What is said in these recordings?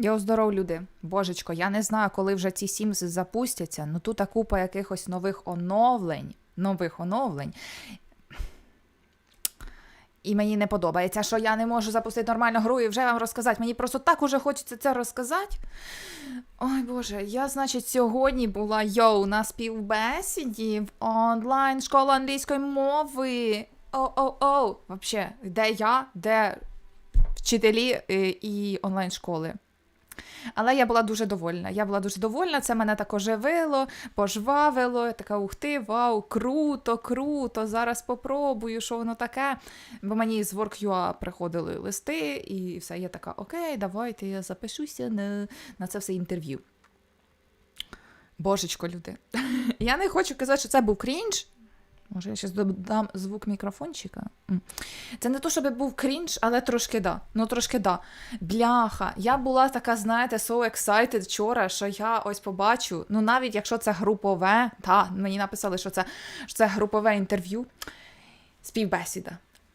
Йо, здоров, люди. Божечко, я не знаю, коли вже ці Sims запустяться, ну тут купа якихось нових оновлень. Нових оновлень. І мені не подобається, що я не можу запустити нормальну гру і вже вам розказати. Мені просто так уже хочеться це розказати. Ой Боже, я, значить, сьогодні була йоу на співбесіді в онлайн школа англійської мови. О-о-о. Вообще, де я, де вчителі е, і онлайн школи. Але я була дуже довольна. Я була дуже довольна, це мене так оживило, пожвавило. Я така ух ти, вау, круто, круто. Зараз попробую, що воно таке. Бо мені з WorkUA приходили листи, і все. Я така, окей, давайте я запишуся на, на це все інтерв'ю. Божечко, люди. Я не хочу казати, що це був крінж. Може, я зараз додам звук мікрофончика. Це не то, щоб був крінж, але трошки да. Ну, трошки да. Бляха, я була така, знаєте, so excited вчора, що я ось побачу. Ну, навіть якщо це групове, та, мені написали, що це, що це групове інтерв'ю, співбесіда.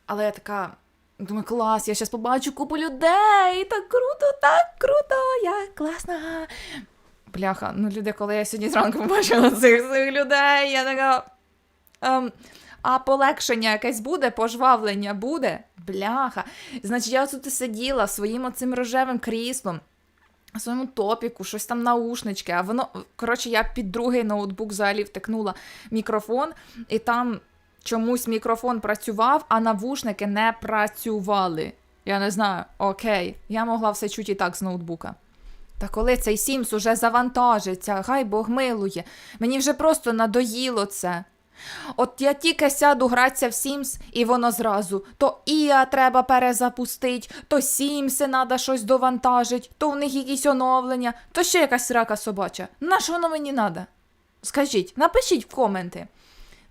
Але я така. Думаю, клас, я зараз побачу купу людей. Так круто, так круто, я класна. Бляха, ну люди, коли я сьогодні зранку побачила цих, цих людей, я така. Ем, а полегшення якесь буде, пожвавлення буде? Бляха. Значить, я тут сиділа своїм оцим рожевим кріслом, своєму топіку, щось там наушнички, а воно, коротше, я під другий ноутбук взагалі втикнула мікрофон, і там чомусь мікрофон працював, а навушники не працювали. Я не знаю, окей, я могла все чути і так з ноутбука. Та коли цей Сімс уже завантажиться, хай Бог милує, мені вже просто надоїло це. От я тільки сяду гратися в Sims, і воно зразу. То Іа треба перезапустить, то Сімси треба щось довантажить, то в них якісь оновлення, то ще якась срака собача. На що воно мені треба? Скажіть, напишіть в коменти.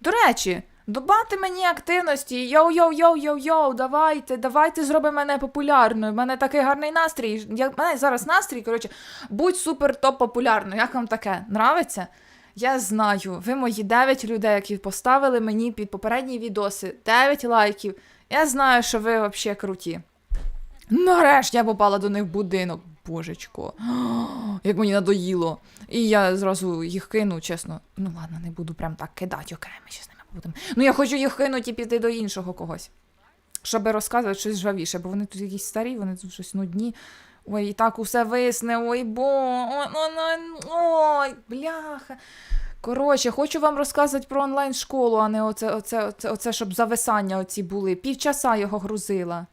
До речі, добавте мені активності. Йоу-йоу-йоу-йоу-йоу, давайте, давайте зробимо мене популярною. У мене такий гарний настрій. Я, мене зараз настрій, коротше, будь супер топ популярною. Як вам таке? Нравиться? Я знаю, ви мої 9 людей, які поставили мені під попередні відоси 9 лайків. Я знаю, що ви взагалі круті. Нарешті я попала до них в будинок. Божечко, як мені надоїло. І я зразу їх кину, чесно. Ну ладно, не буду прям так кидати, окей, ми ще з ними будемо. Ну я хочу їх кинути і піти до іншого когось. Щоб розказувати щось жвавіше, бо вони тут якісь старі, вони тут щось нудні. Ой, і так усе висне, ой, бо. Ой, бляха. Коротше, хочу вам розказати про онлайн-школу, а не оце, оце, оце, оце, щоб зависання оці були. Півчаса його грузила.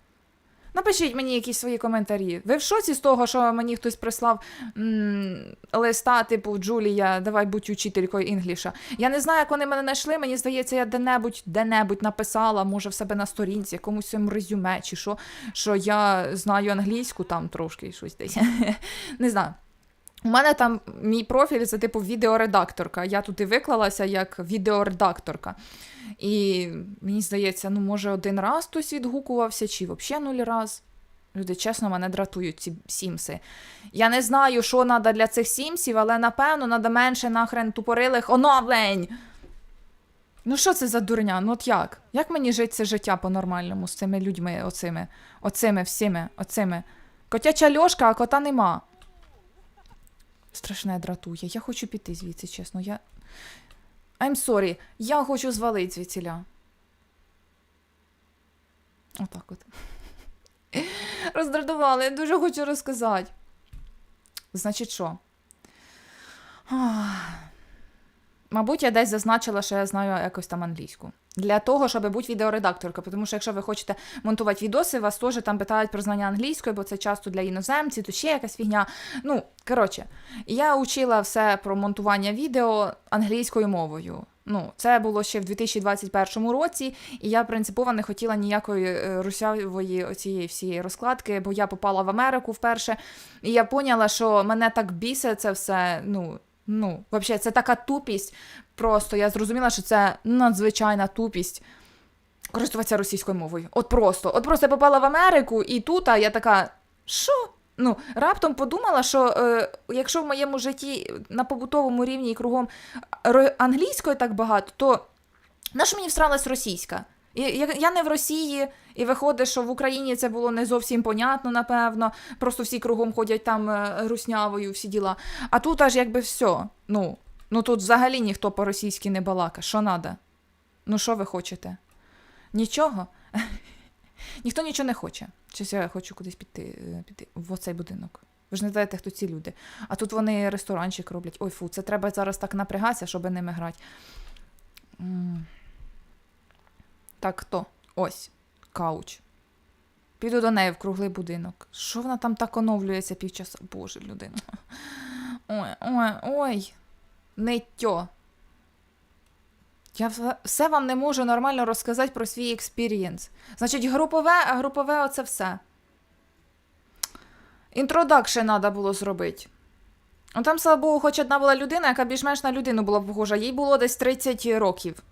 Напишіть мені якісь свої коментарі. Ви в шоці з того, що мені хтось прислав м- листа, типу Джулія, давай будь учителькою інгліша. Я не знаю, як вони мене знайшли. Мені здається, я де-небудь, де-небудь написала, може, в себе на сторінці, якомусь своєму резюме, чи що, що я знаю англійську там трошки щось десь. Не знаю. У мене там мій профіль це типу відеоредакторка. Я тут і виклалася як відеоредакторка. І мені здається, ну, може, один раз хтось відгукувався, чи взагалі нуль раз. Люди, чесно, мене дратують ці сімси. Я не знаю, що треба для цих сімсів, але напевно треба менше нахрен тупорилих оновлень. Ну, що це за дурня? Ну от як? Як мені жити це життя по-нормальному з цими людьми, оцими, оцими всіми, оцими? Котяча льошка, а кота нема. Страшне дратує. Я хочу піти звідси, чесно. Я. I'm sorry. Я хочу звалити звідсіля. Отак от. Роздратували, я дуже хочу розказати. Значить, що? Мабуть, я десь зазначила, що я знаю якось там англійську. Для того, щоб бути відеоредакторкою. Тому що якщо ви хочете монтувати відоси, вас теж там питають про знання англійської, бо це часто для іноземців, то ще якась фігня. Ну, коротше, я учила все про монтування відео англійською мовою. Ну, це було ще в 2021 році, і я принципово не хотіла ніякої е, русявої оцієї всієї розкладки, бо я попала в Америку вперше, і я поняла, що мене так бісить це все. Ну, ну, взагалі, це така тупість. Просто я зрозуміла, що це надзвичайна тупість користуватися російською мовою. От просто. От просто я попала в Америку, і тут а я така, що? Ну, раптом подумала, що е, якщо в моєму житті на побутовому рівні і кругом англійської так багато, то на що мені всралась російська? Я, я не в Росії, і виходить, що в Україні це було не зовсім понятно, напевно. Просто всі кругом ходять там е, руснявою, всі діла. А тут аж якби все. Ну, ну тут взагалі ніхто по-російськи не балака. Що надо? Ну, що ви хочете? Нічого? Ніхто нічого не хоче. Щось я хочу кудись піти, е, піти в оцей будинок. Ви ж не знаєте, хто ці люди. А тут вони ресторанчик роблять. Ой, фу, це треба зараз так напрягатися, щоб ними грати. Так, хто? Ось, кауч. Піду до неї в круглий будинок. Що вона там так оновлюється півчаса? Боже, людина. Ой, ой, ой. Не. Я все- все вам не можу нормально розказати про свій експірієнс. Значить, групове, а групове оце все. Інтродакшн треба було зробити. Ну, Там, слава Богу, хоч одна була людина, яка більш-менш на людину була похожа. Їй було десь 30 років.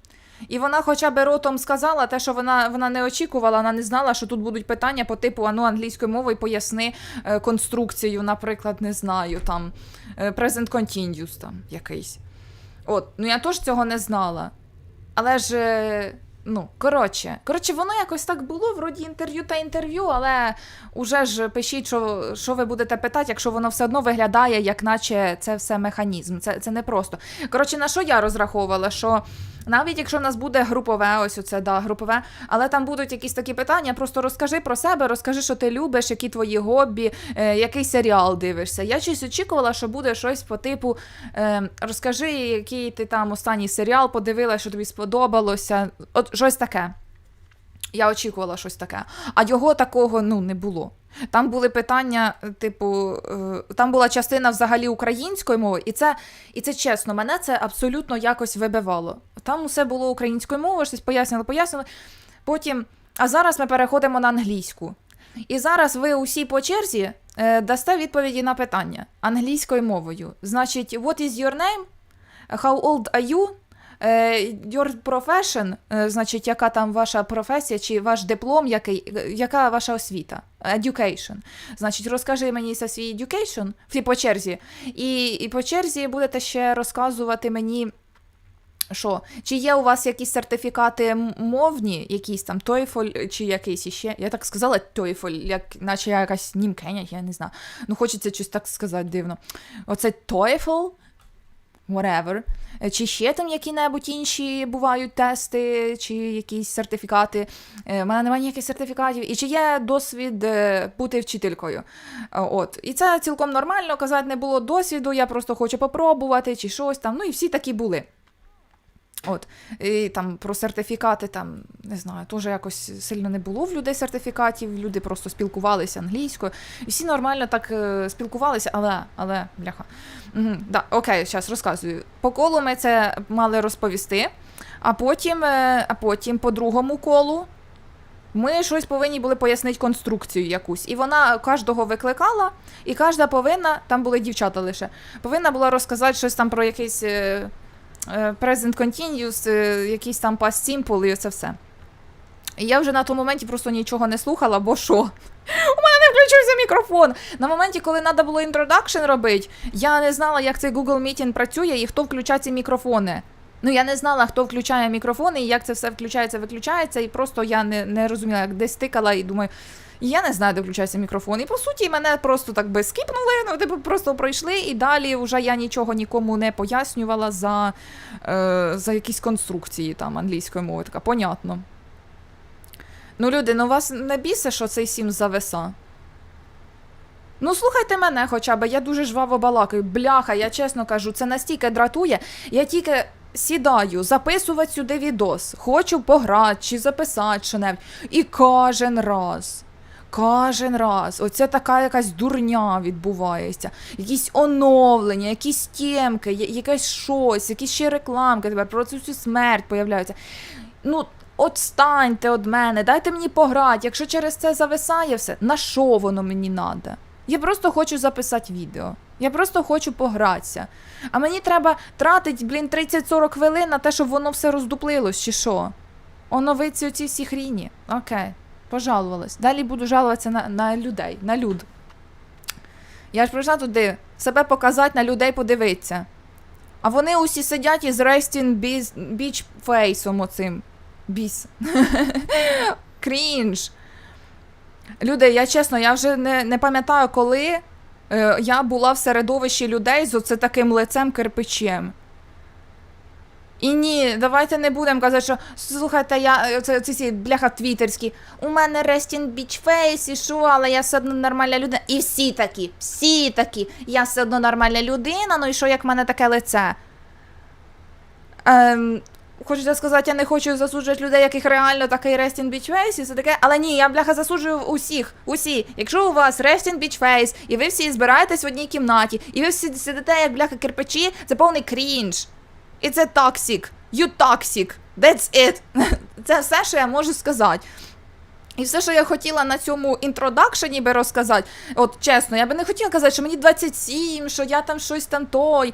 І вона хоча б ротом сказала те, що вона, вона не очікувала, вона не знала, що тут будуть питання по типу ану англійською мовою поясни е, конструкцію, наприклад, не знаю, там е, present continuous там якийсь. От, ну я теж цього не знала. Але ж, е, ну, коротше, коротше, воно якось так було, вроді інтерв'ю та інтерв'ю, але уже ж пишіть, що, що ви будете питати, якщо воно все одно виглядає, як наче це все механізм. Це, це не просто. Коротше, на що я розраховувала? Що навіть якщо в нас буде групове, ось оце, да, групове, але там будуть якісь такі питання, просто розкажи про себе, розкажи, що ти любиш, які твої хобі, е, який серіал дивишся. Я щось очікувала, що буде щось по типу е, розкажи, який ти там останній серіал подивилася, що тобі сподобалося. От щось таке. Я очікувала щось таке. А його такого ну, не було. Там були питання, типу, е, там була частина взагалі української мови, і це, і це чесно, мене це абсолютно якось вибивало. Там усе було українською мовою, щось пояснювали, пояснювали. Потім, а зараз ми переходимо на англійську. І зараз ви усі по черзі е, дасте відповіді на питання англійською мовою. Значить, what is your name? How old are you? Е, Your profession, е, значить, яка там ваша професія, чи ваш диплом, який, е, яка ваша освіта? Education. Значить, розкажи мені за свій education всі по черзі. І, і по черзі будете ще розказувати мені. Що? Чи є у вас якісь сертифікати мовні, якісь там TOEFL чи якийсь іще? Я так сказала TOEFL, як, наче я якась німкеня, я не знаю. Ну, хочеться щось так сказати дивно. Оце TOEFL, whatever. Е, Чи ще там які-небудь інші бувають тести, чи якісь сертифікати. Е, У мене немає ніяких сертифікатів. І чи є досвід е, бути вчителькою? Е, От. І це цілком нормально, казати не було досвіду, я просто хочу попробувати, чи щось там. Ну і всі такі були. От, і там про сертифікати, там, не знаю, теж якось сильно не було в людей сертифікатів, люди просто спілкувалися англійською. І всі нормально так е, спілкувалися, але, але, бляха. Угу, да, окей, зараз розказую. По колу ми це мали розповісти, а потім, е, а потім по другому колу ми щось повинні були пояснити конструкцію якусь. І вона кожного викликала, і кожна повинна, там були дівчата лише, повинна була розказати щось там про якийсь. Е, Present continuous, е, якийсь там past simple і це все. І я вже на тому моменті просто нічого не слухала, бо що? У мене не включився мікрофон. На моменті, коли треба було інтродакшн робити, я не знала, як цей Google Meeting працює і хто включає ці мікрофони. Ну, я не знала, хто включає мікрофони і як це все включається, виключається, і просто я не, не розуміла, як десь тикала і думаю. Я не знаю, де включається мікрофон. І по суті, мене просто так би скіпнули, ну типу просто пройшли, і далі вже я нічого нікому не пояснювала за, е, за якісь конструкції там англійської мови. Така, понятно. Ну, люди, ну вас не бісе, що цей сім зависа? Ну, слухайте мене хоча б, я дуже жваво балакаю. Бляха, я чесно кажу, це настільки дратує. Я тільки сідаю, записувати сюди відос, хочу пограти чи записати що-небудь. І кожен раз. Кожен раз, оце така якась дурня відбувається, якісь оновлення, якісь тємки, якесь щось, якісь ще рекламки тепер про цю всю смерть появляються. Ну, отстаньте від мене, дайте мені пограти. Якщо через це зависає все, на що воно мені треба? Я просто хочу записати відео. Я просто хочу погратися. А мені треба тратити, блін, 30-40 хвилин на те, щоб воно все роздуплилось, чи що? Оновиться оці всі хріні. Окей, пожалувалась. Далі буду жалуватися на, на людей, на люд. Я ж прийшла туди себе показати, на людей подивитися. А вони усі сидять із Resting Beach Face'ом оцим. Біс. Крінж. Люди, я чесно, я вже не, не пам'ятаю, коли е, я була в середовищі людей з оце таким лицем кирпичем. І ні, давайте не будемо казати, що слухайте, я це ці ці бляха твіттерські. У мене resting beach face, і що, але я все одно нормальна людина. І всі такі, всі такі. Я все одно нормальна людина, ну і що як в мене таке лице? Ем, Хочеться сказати, я не хочу засуджувати людей, яких реально такий beach face і все таке. Але ні, я бляха засуджую усіх. Усі. Якщо у вас beach face, і ви всі збираєтесь в одній кімнаті, і ви всі сидите як бляха кирпичі, це повний крінж. І це toxic. You toxic. That's it. Це все, що я можу сказати. І все, що я хотіла на цьому інтродакшені би розказати, от чесно, я би не хотіла казати, що мені 27, що я там щось там той.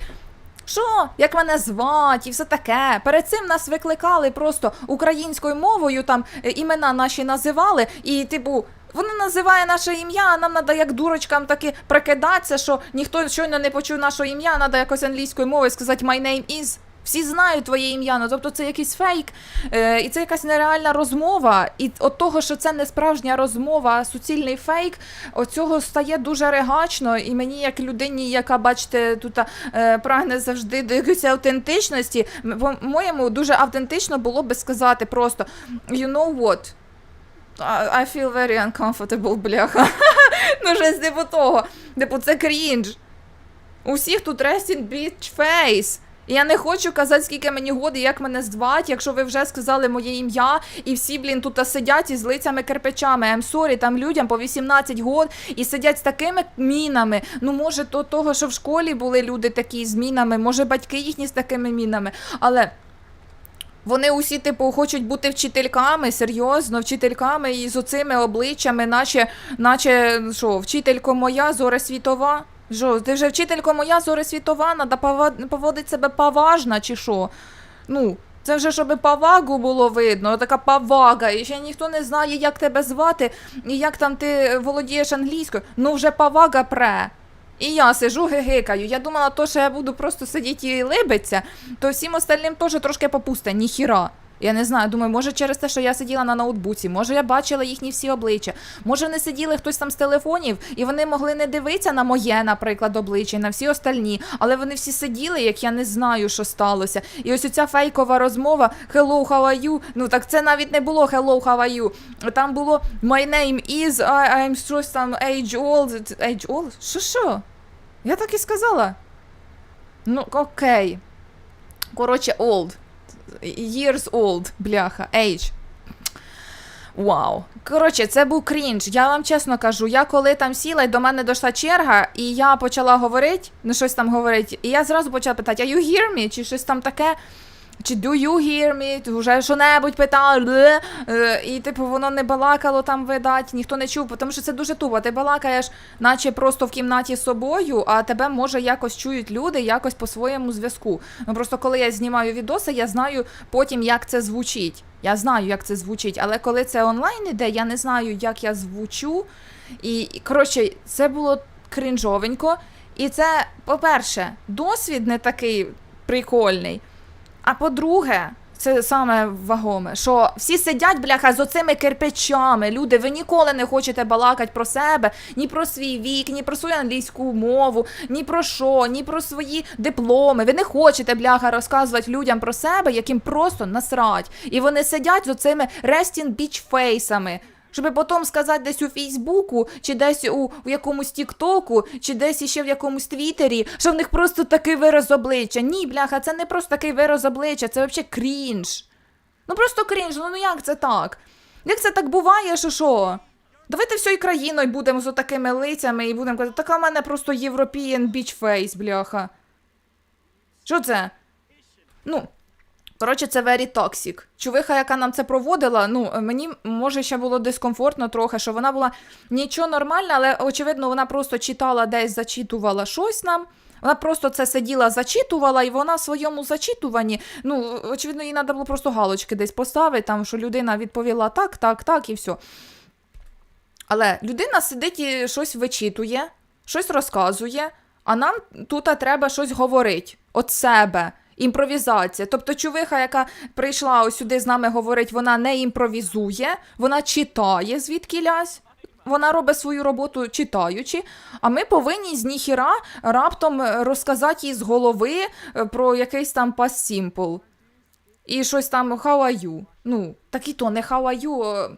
Що, як мене звати, і все таке. Перед цим нас викликали просто українською мовою, там е, імена наші називали, і, типу, вона називає наше ім'я, а нам треба як дурочкам таки прикидатися, що ніхто щойно не почув наше ім'я, треба якось англійською мовою сказати my name is. Всі знають твоє ім'я, ну тобто це якийсь фейк, е, і це якась нереальна розмова. І от того, що це не справжня розмова, а суцільний фейк, оцього стає дуже регачно. І мені, як людині, яка, бачите, тут е, прагне завжди до якоїсь автентичності, по-моєму, дуже автентично було би сказати просто you know what? I feel very uncomfortable, бляха. ну, щось типу того. Типу, це крінж. Усіх тут resting bitch face. Я не хочу казати, скільки мені год і як мене звати, якщо ви вже сказали моє ім'я, і всі, блін, тут сидять із лицями кирпичами. I'm sorry, там людям по 18 год і сидять з такими мінами. Ну, може, то того, що в школі були люди такі з мінами, може, батьки їхні з такими мінами. Але вони усі, типу, хочуть бути вчительками, серйозно, вчительками і з оцими обличчями, наче, наче що, вчителько моя, зоре світова. Що, ти вже вчителько моя, зоре світова, треба поводити себе поважно, чи що? Ну, це вже щоб повагу було видно, така повага, і ще ніхто не знає, як тебе звати, і як там ти володієш англійською. Ну вже повага пре. І я сижу гигикаю. Я думала, то, що я буду просто сидіти і либиться, то всім остальним теж трошки попусте, ніхіра. Я не знаю, думаю, може через те, що я сиділа на ноутбуці, може я бачила їхні всі обличчя, може вони сиділи хтось там з телефонів, і вони могли не дивитися на моє, наприклад, обличчя, на всі остальні, але вони всі сиділи, як я не знаю, що сталося. І ось оця фейкова розмова Hello, how are you? Ну так це навіть не було Hello, how are you? Там було My name is, I, I'm щось там age old. Age old? Що що? Я так і сказала. Ну, окей. Коротше, old. Years old, бляха, age. Вау. Коротше, це був крінж. Я вам чесно кажу, я коли там сіла, і до мене дійшла черга, і я почала говорити, ну щось там говорити, і я зразу почала питати, are you hear me? Чи щось там таке? Чи do you hear me? Вже що-небудь питала, «Бле». Е, і типу воно не балакало там, видать, ніхто не чув, тому що це дуже тупо. Ти балакаєш, наче просто в кімнаті з собою, а тебе може якось чують люди, якось по своєму зв'язку. Ну просто коли я знімаю відоси, я знаю потім, як це звучить. Я знаю, як це звучить, але коли це онлайн іде, я не знаю, як я звучу. І коротше, це було крінжовенько. І це, по-перше, досвід не такий прикольний. А по-друге, це саме вагоме, що всі сидять, бляха, з оцими кирпичами. Люди, ви ніколи не хочете балакати про себе, ні про свій вік, ні про свою англійську мову, ні про що, ні про свої дипломи. Ви не хочете, бляха, розказувати людям про себе, яким просто насрать. І вони сидять з оцими resting beach фейсами. Щоб потім сказати десь у Фейсбуку, чи десь у, у якомусь Тіктоку, чи десь іще в якомусь Твіттері, що в них просто такий вираз обличчя. Ні, бляха, це не просто такий вираз обличчя, це взагалі крінж. Ну просто крінж, ну, ну як це так? Як це так буває, що що? Давайте всією країною будемо з такими лицями і будемо казати, така в мене просто European beach face, бляха. Що це? Ну, Коротше, це very toxic. Чувиха, яка нам це проводила, ну мені може ще було дискомфортно трохи, що вона була нічого нормальна, але очевидно, вона просто читала десь, зачитувала щось нам. Вона просто це сиділа, зачитувала, і вона в своєму зачитуванні, ну, очевидно, їй треба було просто галочки десь поставити, там, що людина відповіла так, так, так, і все. Але людина сидить і щось вичитує, щось розказує, а нам тут треба щось говорити від себе. Імпровізація. Тобто чувиха, яка прийшла сюди з нами говорить, вона не імпровізує, вона читає звідки лясь. Вона робить свою роботу читаючи, а ми повинні з ніхіра раптом е, розказати їй з голови е, про якийсь там past simple. І щось там how are you? Ну, так і то не how are you, е,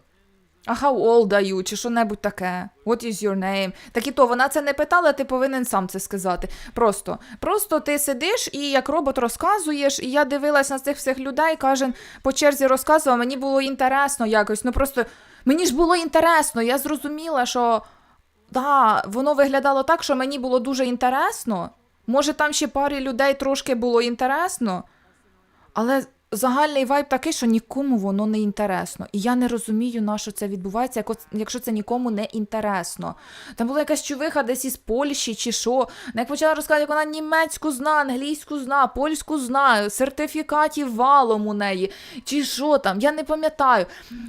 а how old are you, чи що-небудь таке. What is your name? Так і то, вона це не питала, ти повинен сам це сказати. Просто. Просто ти сидиш і як робот розказуєш, і я дивилась на цих всіх людей, кожен по черзі розказував, мені було інтересно якось. Ну просто мені ж було інтересно, я зрозуміла, що да, воно виглядало так, що мені було дуже інтересно. Може, там ще парі людей трошки було інтересно, але загальний вайб такий, що нікому воно не інтересно. І я не розумію, на що це відбувається, якщо це нікому не інтересно. Там була якась чувиха десь із Польщі чи що. Як почала розказувати, як вона німецьку зна, англійську зна, польську зна, сертифікатів валом у неї, чи що там, я не пам'ятаю.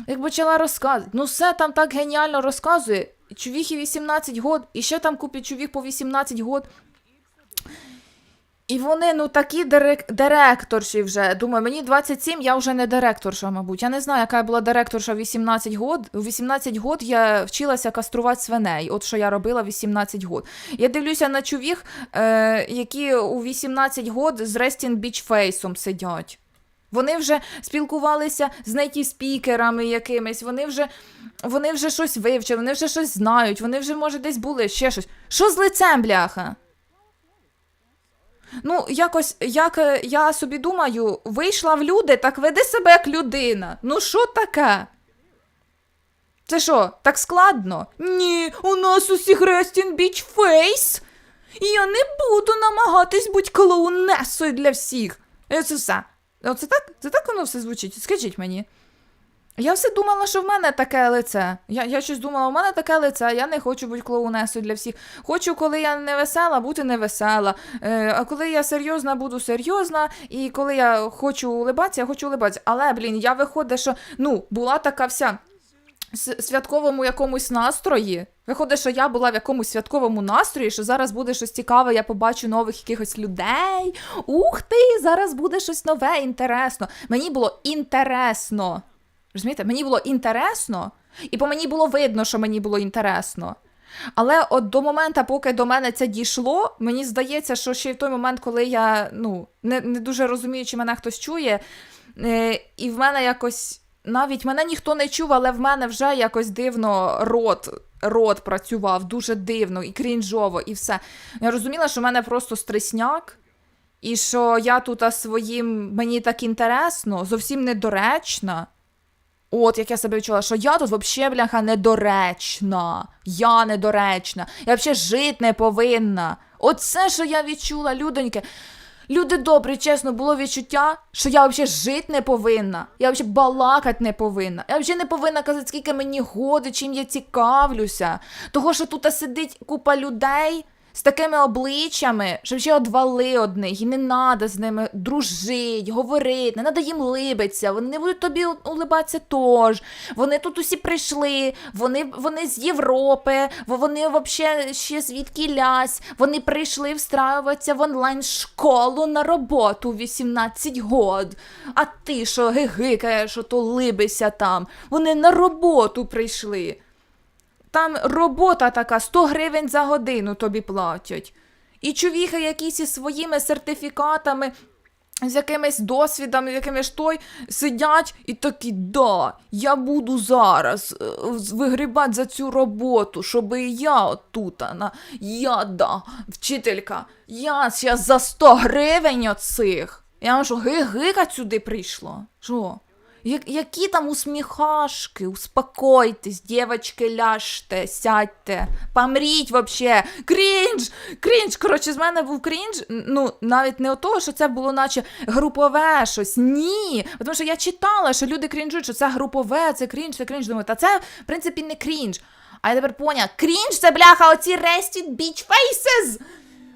Як почала розказувати, ну все там так геніально розказує. Чувіхі 18 год, і ще там купить чувіх по 18 год. І вони, ну такі дирек... директорші вже. Думаю, мені 27, я вже не директорша, мабуть. Я не знаю, яка я була директорша в 18 год. У 18 год я вчилася каструвати свиней. От що я робила 18 год. Я дивлюся на чувіх, е, які у 18 год з Beach Face сидять. Вони вже спілкувалися з неті спікерами якимись, вони вже, вони вже щось вивчили, вони вже щось знають, вони вже, може, десь були ще щось. Що з лицем, бляха? Ну, якось, як е, я собі думаю, вийшла в люди, так веди себе як людина. Ну, що таке? Це що, так складно? Ні, у нас усіх Resting Beach Face. І я не буду намагатись бути клоунесою для всіх. І Це все. Оце так? Це так воно все звучить? Скажіть мені. Я все думала, що в мене таке лице. Я, я щось думала, у мене таке лице, я не хочу бути клоунесою для всіх. Хочу, коли я не весела, бути не весела. Е, а коли я серйозна, буду серйозна. І коли я хочу улибатися, я хочу улибатися. Але, блін, я виходить, що ну, була така вся святковому якомусь настрої. Виходить, що я була в якомусь святковому настрої, що зараз буде щось цікаве, я побачу нових якихось людей. Ух ти, зараз буде щось нове, інтересно. Мені було інтересно. Розумієте, мені було інтересно, і по мені було видно, що мені було інтересно. Але от до моменту, поки до мене це дійшло, мені здається, що ще в той момент, коли я ну, не, не дуже розумію, чи мене хтось чує, е, і в мене якось навіть мене ніхто не чув, але в мене вже якось дивно рот, рот працював, дуже дивно і крінжово, і все. Я розуміла, що в мене просто стресняк, і що я тут своїм мені так інтересно, зовсім недоречна. От як я себе відчула, що я тут взагалі, бляха, недоречна. Я недоречна. Я взагалі жити не повинна. Оце, що я відчула, людоньки. Люди добрі, чесно, було відчуття, що я взагалі жити не повинна. Я взагалі балакати не повинна. Я взагалі не повинна казати, скільки мені годи, чим я цікавлюся. Того, що тут сидить купа людей з такими обличчями, що вже одвали одних, і не треба з ними дружити, говорити, не треба їм либитися, вони не будуть тобі улибатися теж. Вони тут усі прийшли, вони, вони з Європи, вони взагалі ще звідки лясь, вони прийшли встраюватися в онлайн-школу на роботу в 18 год. А ти що гигикаєш, що то либися там. Вони на роботу прийшли. Там робота така, 100 гривень за годину тобі платять. І чувіхи якісь із своїми сертифікатами, з якимись досвідами, якимись той, сидять і такі, да, я буду зараз е, вигрібати за цю роботу, щоб і я отут, на, я, да, вчителька, я зараз за 100 гривень оцих. Я вам що, гигикать сюди прийшло? Що? Я- які там усміхашки, успокойтесь, дівчатки, ляжте, сядьте, помріть вообще. Крінж! Крінж! Коротше, з мене був крінж. Ну, навіть не от того, що це було наче групове щось. Ні. Тому що я читала, що люди крінжують, що це групове, це крінж, це крінж. Думаю, та це, в принципі, не крінж. А я тепер поняла, крінж це бляха, оці Rested Beach Faces!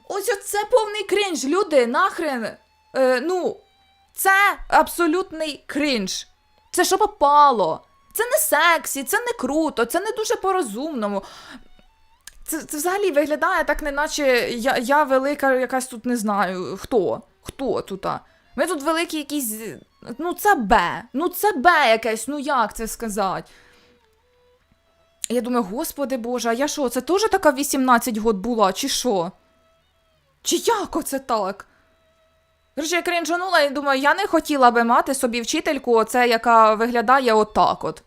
Ось оце повний крінж. Люди, нахрен. Е, ну, це абсолютний крінж. Це що попало. Це не сексі, це не круто, це не дуже по-розумному. Це, це взагалі виглядає так, неначе я, я велика якась тут не знаю хто. Хто тут? Ми тут великі якісь. Ну, це Б. Ну, це Б якесь, ну як це сказати? Я думаю, господи Боже, а я що, це теж така 18 год була, чи що? Чи як оце так? Короче, я крінжанула і думаю, я не хотіла би мати собі вчительку, оце, яка виглядає отак от.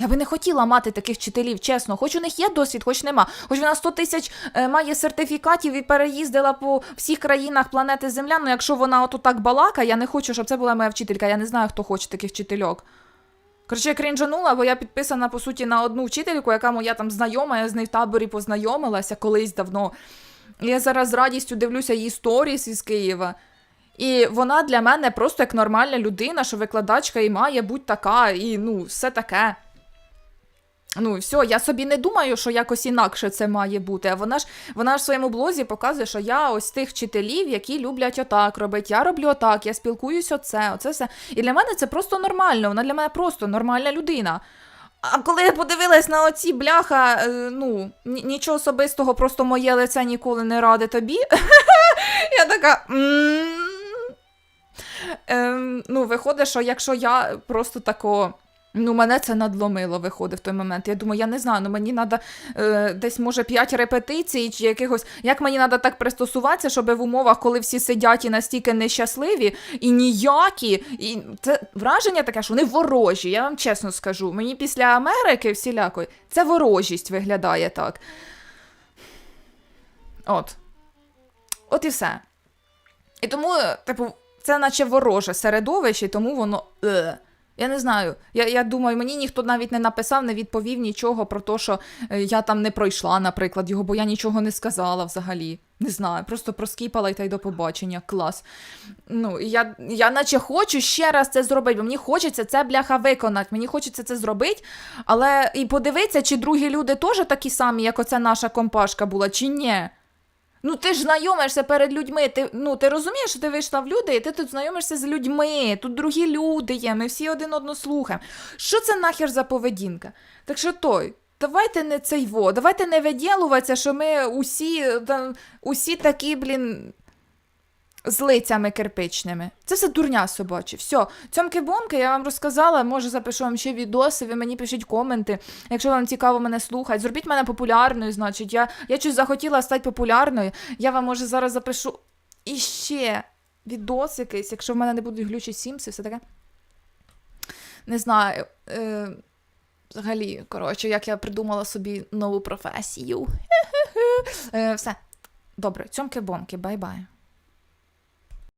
Я би не хотіла мати таких вчителів, чесно. Хоч у них є досвід, хоч нема. Хоч вона 100 тисяч е, має сертифікатів і переїздила по всіх країнах планети Земля. Ну, якщо вона от так балака, я не хочу, щоб це була моя вчителька. Я не знаю, хто хоче таких вчительок. Коротше, я крінжанула, бо я підписана, по суті, на одну вчительку, яка моя там знайома, я з нею в таборі познайомилася колись давно. Я зараз з радістю дивлюся її сторіс із Києва. І вона для мене просто як нормальна людина, що викладачка і має бути така, і ну, все таке. Ну, все, я собі не думаю, що якось інакше це має бути. А вона ж вона ж в своєму блозі показує, що я ось тих вчителів, які люблять отак робити. Я роблю отак, я спілкуюсь оце, оце все. І для мене це просто нормально. Вона для мене просто нормальна людина. А коли я подивилась на оці бляха, е, ну, нічого особистого, просто моє лице ніколи не ради тобі. Я така. Ем, ну, виходить, що якщо я просто тако. Ну, мене це надломило, виходить в той момент. Я думаю, я не знаю, ну мені треба е, десь, може, 5 репетицій чи якихось. Як мені треба так пристосуватися, щоб в умовах, коли всі сидять і настільки нещасливі, і ніякі, і це враження таке, що вони ворожі, я вам чесно скажу. Мені після Америки всілякої це ворожість виглядає так. От. От і все. І тому, типу, це наче вороже середовище, тому воно. Е. Я не знаю. Я, я думаю, мені ніхто навіть не написав, не відповів нічого про те, що е, я там не пройшла, наприклад, його, бо я нічого не сказала взагалі. Не знаю, просто проскіпала і та й до побачення. Клас. Ну, я, я наче хочу ще раз це зробити, бо мені хочеться це бляха виконати. Мені хочеться це зробити, але і подивитися, чи другі люди теж такі самі, як оця наша компашка була, чи ні. Ну, ти ж знайомишся перед людьми. Ти, ну, ти розумієш, що ти вийшла в люди, і ти тут знайомишся з людьми. Тут другі люди є, ми всі один одного слухаємо. Що це нахер за поведінка? Так що той, давайте не цей во, давайте не виділуватися, що ми усі, там, усі такі, блін. З лицями кирпичними. Це все дурня собачі. Все. Цьомки-бомки я вам розказала, може запишу вам ще відоси, ви мені пишіть коменти. Якщо вам цікаво мене слухати, зробіть мене популярною, значить. Я, я щось захотіла стати популярною. Я вам може зараз запишу іще відос якийсь, якщо в мене не будуть глючі сімси, все таке. Не знаю. Е, взагалі, коротше, як я придумала собі нову професію. Е, все. Добре, цьомки-бомки, бай-бай.